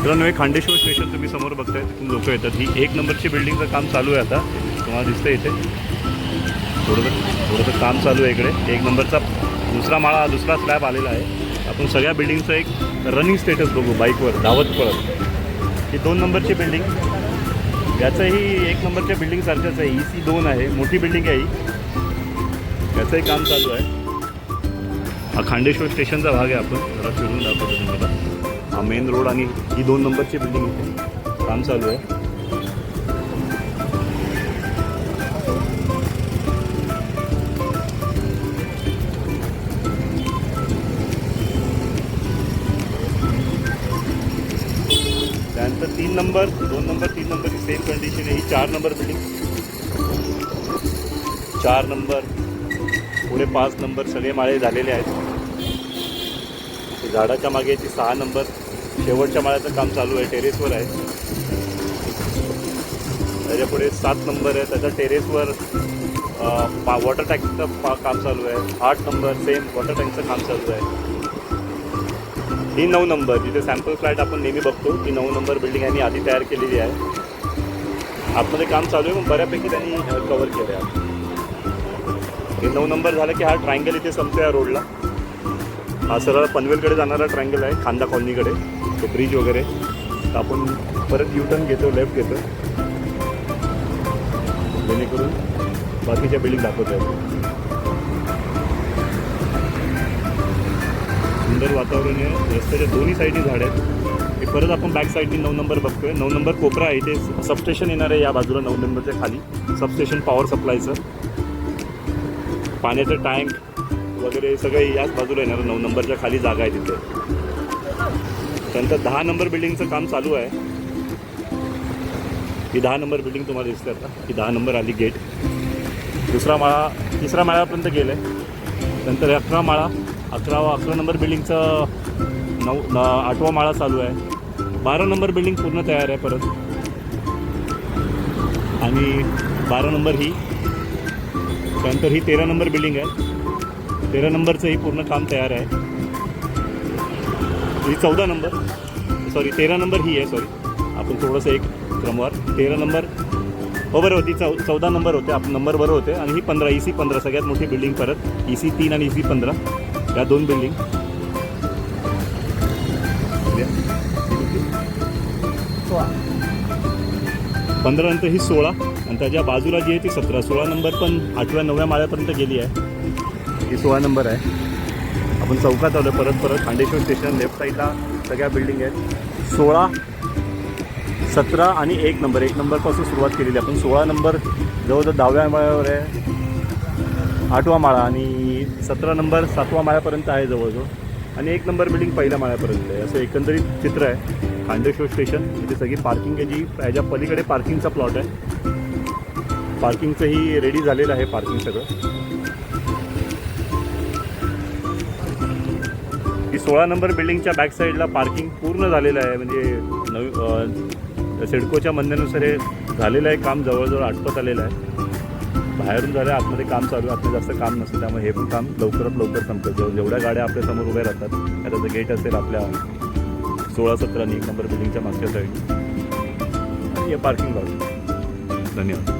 मित्रांनो हे खांडेश्वर स्टेशन तुम्ही समोर बघताय तिथून लोक येतात. ही एक नंबरची बिल्डिंगचं काम चालू आहे आता. तुम्हाला दिसतं इथे. थोडंसं थोडंसं काम चालू आहे इकडे. एक नंबरचा दुसरा माळा दुसरा स्लॅब आलेला आहे. आपण सगळ्या बिल्डिंगचं एक रनिंग स्टेटस बघू बाईकवर धावत पळत ही दोन नंबरची बिल्डिंग याचंही एक नंबरच्या बिल्डिंगसारखंच आहे. ई सी दोन आहे. मोठी बिल्डिंग आहे ही. याचंही काम चालू आहे. हा खांडेश्वर स्टेशनचा भाग आहे आपण. जरा फिरून दाखवतो तुम्हाला. हा मेन रोड आणि ही दोन नंबरची बिल्डिंग इथे. काम चालू आहे. त्यानंतर तीन नंबर दोन नंबर तीन नंबरची सेम कंडिशन आहे. ही चार नंबर बिल्डिंग चार नंबर पुढे पाच नंबर सगळे माळे झालेले आहेत. झाडाच्या मागे ती सहा नंबर शेवटच्या माळ्याचं काम चालू आहे टेरेसवर आहे. त्याच्या पुढे सात नंबर आहे. त्याच्या टेरेसवर पा वॉटर टँकचं पा काम चालू आहे. आठ नंबर सेम वॉटर टँकचं काम चालू आहे. ही नऊ नंबर जिथे सॅम्पल फ्लॅट आपण नेहमी बघतो ती नऊ नंबर बिल्डिंग यांनी आधी तयार केलेली आहे. आतमध्ये काम चालू आहे पण बऱ्यापैकी त्यांनी कवर केलं आहे हे नऊ नंबर झालं की हा ट्रायंगल इथे संपतो या रोडला हा सरळ पनवेलकडे जाणारा ट्रँगल आहे खांदा कॉलनीकडे तो ब्रिज वगैरे. तर आपण परत यू टर्न घेतो लेफ्ट घेतो. जेणेकरून बाकीच्या बिल्डिंग दाखवतो आहे सुंदर वातावरण आहे. रस्त्याच्या दोन्ही साईडनी झाड आहेत. हे परत आपण बॅक साईडनी नऊ नंबर बघतोय. नऊ नंबर कोपरा आहे. इथे सबस्टेशन येणार आहे या बाजूला नऊ नंबरच्या खाली. सबस्टेशन पॉवर सप्लायचं पाण्याचं टँक वगैरे सगळे याच बाजूला येणार. नऊ नंबरच्या खाली जागा आहे तिथे. त्यानंतर दहा नंबर बिल्डिंगचं काम चालू आहे. ही दहा नंबर बिल्डिंग तुम्हाला दिसते आता. ही दहा नंबर आली गेट. दुसरा माळा तिसरा माळ्यापर्यंत गेलं आहे नंतर अकरा माळा अकरावा अकरा नंबर बिल्डिंगचं नऊ न आठवा माळा चालू आहे. बारा नंबर बिल्डिंग पूर्ण तयार आहे परत. आणि बारा नंबर ही. त्यानंतर ही तेरा नंबर बिल्डिंग आहे. तेरा नंबरचंही पूर्ण काम तयार आहे. ही चौदा नंबर. सॉरी तेरा नंबर ही आहे सॉरी आपण थोडंसं एक क्रमवार. तेरा नंबर. हो बरं होती चौ चौदा नंबर होते आपण नंबर बरोबर होते. आणि ही पंधरा ई सी पंधरा सगळ्यात मोठी बिल्डिंग परत. ई सी तीन आणि ई सी पंधरा. या दोन बिल्डिंग पंधरा नंतर ही सोळा. आणि त्याच्या बाजूला जी आहे ती सतरा. सोळा नंबर पण आठव्या नवव्या माळ्यापर्यंत गेली आहे. ही सोळा नंबर आहे. आपण चौकात आलो परत परत खांडेश्वर स्टेशन लेफ्ट साईडला सगळ्या बिल्डिंग आहेत. सोळा सतरा आणि एक नंबर. एक नंबरपासून सुरुवात केलेली आहे. आपण सोळा नंबर जवळजवळ दहाव्या माळ्यावर आहे. आठवा माळा आणि सतरा नंबर सातवा माळ्यापर्यंत आहे जवळजवळ. आणि एक नंबर बिल्डिंग पहिल्या माळ्यापर्यंत आहे. असं एकंदरीत चित्र आहे. खांडेश्वर स्टेशन इथे सगळी पार्किंग आहे जी. याच्या पलीकडे पार्किंगचा प्लॉट आहे. पार्किंगचंही रेडी झालेलं आहे पार्किंग सगळं. सोळा नंबर बिल्डिंगच्या बॅक साईडला पार्किंग पूर्ण झालेलं आहे. म्हणजे नवी सिडकोच्या म्हणण्यानुसार हे झालेलं आहे काम जवळजवळ आटपत आलेलं आहे. बाहेरून झालं आतमध्ये काम चालू आहे. जास्त काम नसतं त्यामुळे हे पण काम लवकरात लवकर संपतं. जेव जेवढ्या गाड्या आपल्यासमोर उभ्या राहतात त्याचं गेट असेल आपल्या सोळा सतरा आणि एक नंबर बिल्डिंगच्या मागच्या साईड आणि हे पार्किंग लॉट धन्यवाद.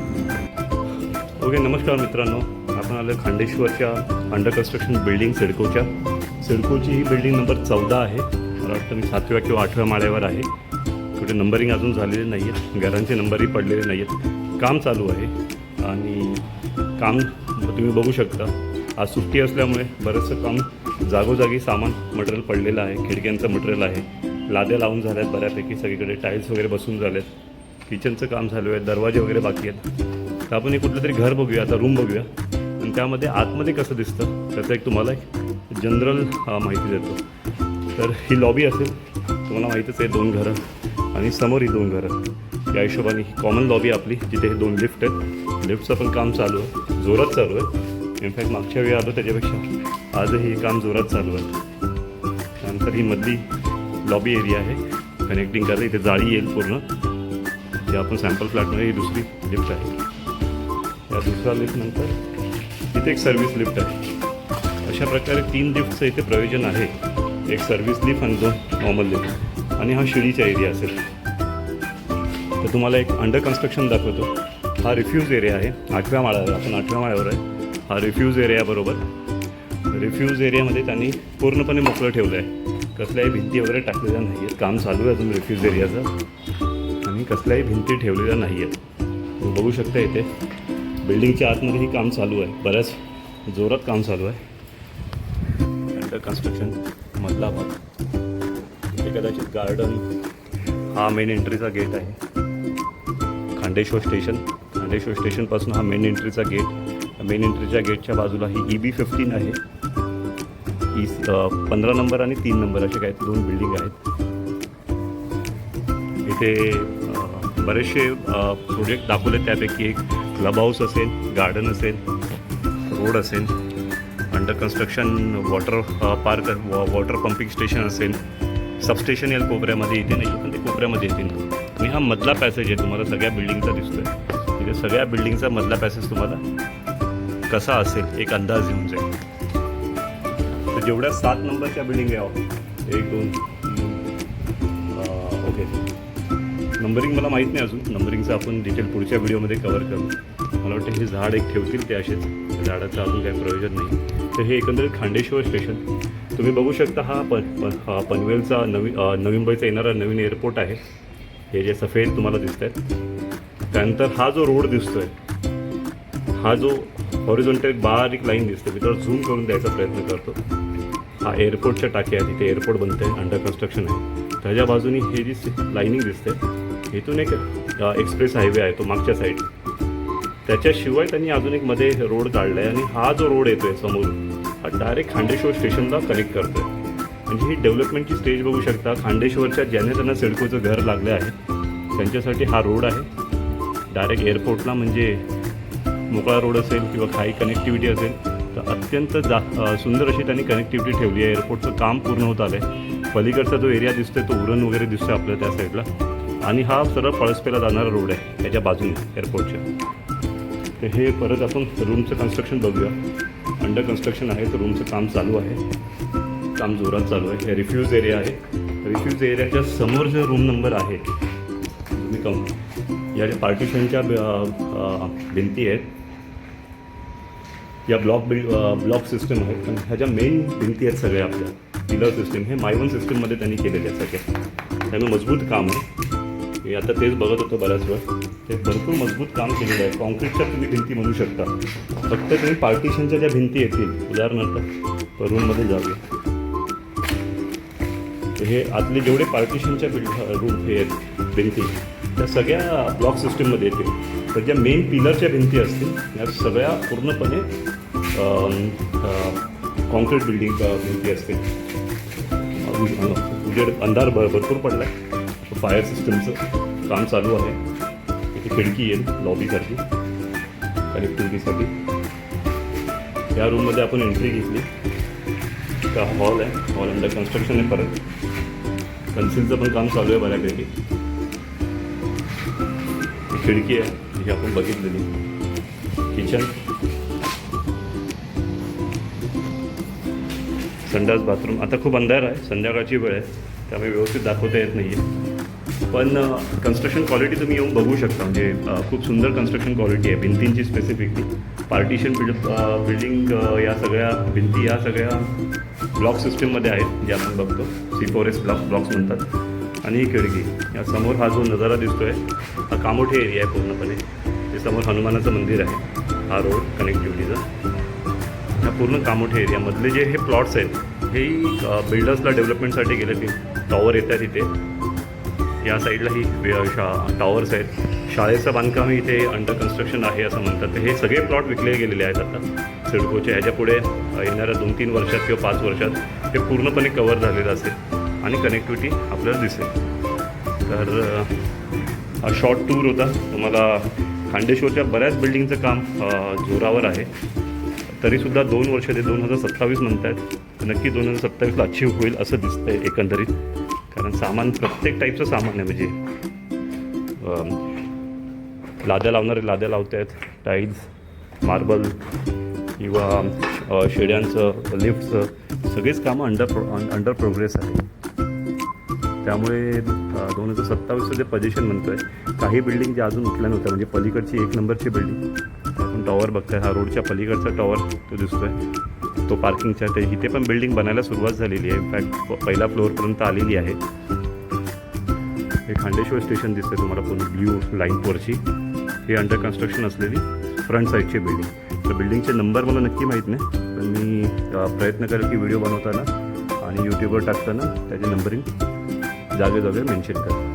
ओके नमस्कार मित्रांनो. आपण आलो खांडेश्वरच्या अंडर कन्स्ट्रक्शन बिल्डिंग सिडकोच्या. सिडकोची ही बिल्डिंग नंबर चौदा आहे. मला वाटतं मी सातव्या किंवा आठव्या माळ्यावर आहे. कुठे नंबरिंग अजून झालेले नाही आहेत घरांचे नंबरही पडलेले नाही आहेत काम चालू आहे. आणि काम तुम्ही बघू शकता. आज सुट्टी असल्यामुळे बरंचसं काम जागोजागी सामान मटेरियल पडलेलं आहे. खिडक्यांचं मटेरियल आहे. लाद्या लावून झाल्या आहेत बऱ्यापैकी. सगळीकडे टाईल्स वगैरे बसून झाले आहेत किचनचं काम चालू आहे. दरवाजे वगैरे बाकी आहेत. तर आपण एक कुठलं तरी घर बघूया. आता रूम बघूया. आणि त्यामध्ये आतमध्ये कसं दिसतं? त्याचं एक तुम्हाला एक जनरल माहिती देतो. तर ही लॉबी असेल तुम्हाला माहीतच आहे दोन घरं आणि समोर ही दोन घरं. या हिशोबाने ही कॉमन लॉबी आपली जिथे हे दोन लिफ्ट आहेत. लिफ्टचं पण काम चालू आहे जोरात चालू आहे. इनफॅक्ट मागच्या वेळी आलो त्याच्यापेक्षा आजही हे काम जोरात चालू आहे. त्यानंतर ही मधली लॉबी एरिया आहे कनेक्टिंग करायला इथे जाळी येईल पूर्ण. जे आपण सॅम्पल फ्लॅटमध्ये ही दुसरी लिफ्ट आहे. या दुसऱ्या लिफ्टनंतर इथे एक सर्व्हिस लिफ्ट आहे. अशा प्रकारे तीन लिफ्टचं इथे प्रयोजन आहे. एक सर्व्हिस लिफ्ट आणि दोन नॉर्मल लिफ्ट आणि हा शिडीचा एरिया असेल. तर तुम्हाला एक अंडर कन्स्ट्रक्शन दाखवतो. हा रिफ्यूज एरिया आहे. आठव्या माळ्यावर आपण आठव्या माळ्यावर आहे. हा रिफ्यूज एरियाबरोबर रिफ्यूज एरियामध्ये त्यांनी पूर्णपणे मोकळं ठेवलं आहे कसल्याही भिंती वगैरे टाकलेल्या नाही आहेत काम चालू आहे अजून रिफ्यूज एरियाचं आणि कसल्याही भिंती ठेवलेल्या नाही आहेत तुम्ही बघू शकता इथे. बिल्डिंगच्या आतमध्येही काम चालू आहे. बऱ्याच जोरात काम चालू आहे. अंडर कन्स्ट्रक्शन मधला भाग. इथे कदाचित गार्डन हा मेन एंट्रीचा गेट आहे. खांडेश्वर स्टेशन खांडेश्वर स्टेशनपासून हा मेन एंट्रीचा गेट मेन एंट्रीच्या गेटच्या बाजूला ही ई बी फिफ्टीन आहे ई पंधरा नंबर आणि तीन नंबर असे काही दोन बिल्डिंग आहेत. इथे बरेचसे प्रोजेक्ट दाखवले त्यापैकी एक क्लब हाऊस असेल गार्डन असेल रोड असेल. Under construction water park water pumping station असेल सबस्टेशन या कोपऱ्यामध्ये येते नाही पण ते कोपऱ्यामध्ये येतील. आणि हा मधला पॅसेज आहे तुम्हाला सगळ्या बिल्डिंगचा दिसतोय. तिथे सगळ्या बिल्डिंगचा मधला पॅसेज तुम्हाला कसा असेल एक अंदाज येऊन जाईल. तर जेवढ्या सात नंबरच्या बिल्डिंग आहे हो. एक दोन ओके नंबरिंग मला माहीत नाही अजून. नंबरिंगचं आपण डिटेल पुढच्या व्हिडिओमध्ये कवर करू. मला वाटतं हे झाड एक ठेवतील ते असेच. झाडाचं अजून काही प्रयोजन नाही. तर हे एकंदरीत खांडेश्वर स्टेशन. तुम्ही बघू शकता हा पन पन हा पनवेलचा नवी नवी मुंबईचा येणारा नवीन एअरपोर्ट आहे. हे जे सफेद तुम्हाला दिसत आहेत त्यानंतर हा जो रोड दिसतोय हा जो हॉरिझॉन्टल बारीक लाईन दिसते मी तर झूम करून द्यायचा प्रयत्न करतो. हा एअरपोर्टच्या टाकी आहे तिथे एअरपोर्ट बनतं आहे अंडर कन्स्ट्रक्शन आहे त्याच्या बाजूनी हे जी लाईनिंग दिसते इथून एक एक्सप्रेस हायवे आहे तो मागच्या साईडला त्याच्याशिवाय त्यांनी अजून एक मध्ये रोड काढला आहे आणि हा जो रोड येतोय समोर हा डायरेक्ट खांडेश्वर स्टेशनला कनेक्ट करतोय. म्हणजे ही डेव्हलपमेंटची स्टेज बघू शकता. खांडेश्वरच्या ज्याने त्यांना सिडकोचं घर लागलं आहे त्यांच्यासाठी हा रोड आहे. डायरेक्ट एअरपोर्टला म्हणजे मोकळा रोड असेल किंवा काही कनेक्टिव्हिटी असेल तर अत्यंत जा सुंदर अशी त्यांनी कनेक्टिव्हिटी ठेवली आहे. एअरपोर्टचं काम पूर्ण होत आलं आहे पलीकडचा जो एरिया दिसतोय तो उरण वगैरे दिसतोय आपल्या त्या साईडला आणि हा सरळ पळसपेला जाणारा रोड आहे त्याच्या बाजूने एअरपोर्टच्या तर हे परत आपण रूमचं कन्स्ट्रक्शन बघूया. अंडर कन्स्ट्रक्शन आहे तर रूमचं काम चालू आहे. काम जोरात चालू आहे. हे रिफ्यूज एरिया आहे. रिफ्यूज एरियाच्या समोर जो रूम नंबर आहे तुम्ही कम या ज्या पार्टिशनच्या भिंती आहेत या ब्लॉक बिल्ड ब्लॉक सिस्टम आहेत आणि ह्या ज्या मेन भिंती आहेत सगळ्या आपल्या पिलर सिस्टम हे मायवन सिस्टममध्ये त्यांनी केलेले आहेत सगळ्या. त्यामुळे मजबूत काम आहे. मी आता तेच बघत होतो बऱ्याच वेळ. ते भरपूर मजबूत काम केलेलं आहे. कॉन्क्रीटच्या तुम्ही भिंती म्हणू शकता. फक्त तुम्ही पार्टिशनच्या ज्या भिंती येतील उदाहरणार्थ रूममध्ये जाऊया. हे आतले जेवढे पार्टिशनच्या बिल्ड रूम हे आहेत भिंती त्या सगळ्या ब्लॉक सिस्टीममध्ये येतील. तर ज्या मेन पिलरच्या भिंती असतील या सगळ्या पूर्णपणे कॉन्क्रीट बिल्डिंग भिंती असतील. उजेड अंधार भरपूर पडला आहे फायर सिस्टम सिस्टमचं काम चालू आहे. इथे खिडकी येईल लॉबीसाठी कनेक्टिव्हिटीसाठी या रूममध्ये आपण एंट्री घेतली. का हॉल आहे. हॉल अंडर कन्स्ट्रक्शन आहे परत. कन्सिलचं पण काम चालू आहे बऱ्यापैकी. ही खिडकी आहे. जी आपण बघितलेली. किचन संडास बाथरूम आता खूप अंधार आहे. संध्याकाळची वेळ आहे. त्यामुळे व्यवस्थित दाखवता येत नाही आहे पण कन्स्ट्रक्शन क्वालिटी तुम्ही येऊन बघू शकता. म्हणजे खूप सुंदर कन्स्ट्रक्शन क्वालिटी आहे. भिंतींची स्पेसिफिकली पार्टिशन बिल्ड बिल्डिंग या सगळ्या भिंती या सगळ्या ब्लॉक सिस्टीममध्ये आहेत जे आपण बघतो. C four S block blocks म्हणतात. आणि ही खिडकी. या समोर हा जो नजारा दिसतो आहे हा कामोठे एरिया आहे पूर्णपणे. ते समोर हनुमानाचं मंदिर आहे. हा रोड कनेक्टिव्हिटीचा ह्या पूर्ण कामोठे एरियामधले जे हे प्लॉट्स आहेत हे बिल्डर्सला डेव्हलपमेंटसाठी गेले ते टॉवर येत आहेत इथे. या साईडलाही शा टॉवर्स आहेत. शाळेचं बांधकाम इथे अंडर कन्स्ट्रक्शन आहे असं म्हणतात. तर हे सगळे प्लॉट विकले गेलेले आहेत आता. सिडकोच्या ह्याच्या पुढे येणाऱ्या दोन तीन वर्षात किंवा पाच वर्षात हे पूर्णपणे कवर झालेलं असेल आणि कनेक्टिव्हिटी आपल्याला दिसेल. तर हा शॉर्ट टूर होता. तुम्हाला खांडेश्वरच्या बऱ्याच बिल्डिंगचं काम जोरावर आहे. तरीसुद्धा दोन वर्ष ते दोन हजार सत्तावीस म्हणत आहेत नक्की दोन हजार सत्तावीसला अचीव होईल असं दिसतंय एकंदरीत. कारण सामान प्रत्येक टाईपचं सामान आहे म्हणजे. लाद्या लावणारे लाद्या लावत आहेत टाईल्स मार्बल किंवा शेड्यांचं लिफ्टचं सगळीच कामं अंडर प्रो अंडर प्रोग्रेस आहे त्यामुळे दोन हजार सत्तावीसचं जे पोझिशन म्हणतो आहे काही बिल्डिंग ज्या अजून उठल्या नव्हत्या म्हणजे पलीकडची एक नंबरची बिल्डिंग आपण टॉवर बघताय हा रोडच्या पलीकडचा टॉवर तो दिसतोय. तो पार्किंगच्या ते इथे पण बिल्डिंग बनायला सुरुवात झालेली आहे. इनफॅक्ट पहिला फ्लोअरपर्यंत आलेली आहे. हे खांडेश्वर स्टेशन दिसतं तुम्हाला पूर्ण ब्ल्यू लाईनवरची हे अंडर कन्स्ट्रक्शन असलेली फ्रंट साईडची बिल्डिंग तर बिल्डिंगचे नंबर मला नक्की माहीत नाही. पण मी प्रयत्न करेल की व्हिडिओ बनवताना आणि यूट्यूबवर टाकताना त्याचे नंबरिंग जागे जागे मेन्शन करेल.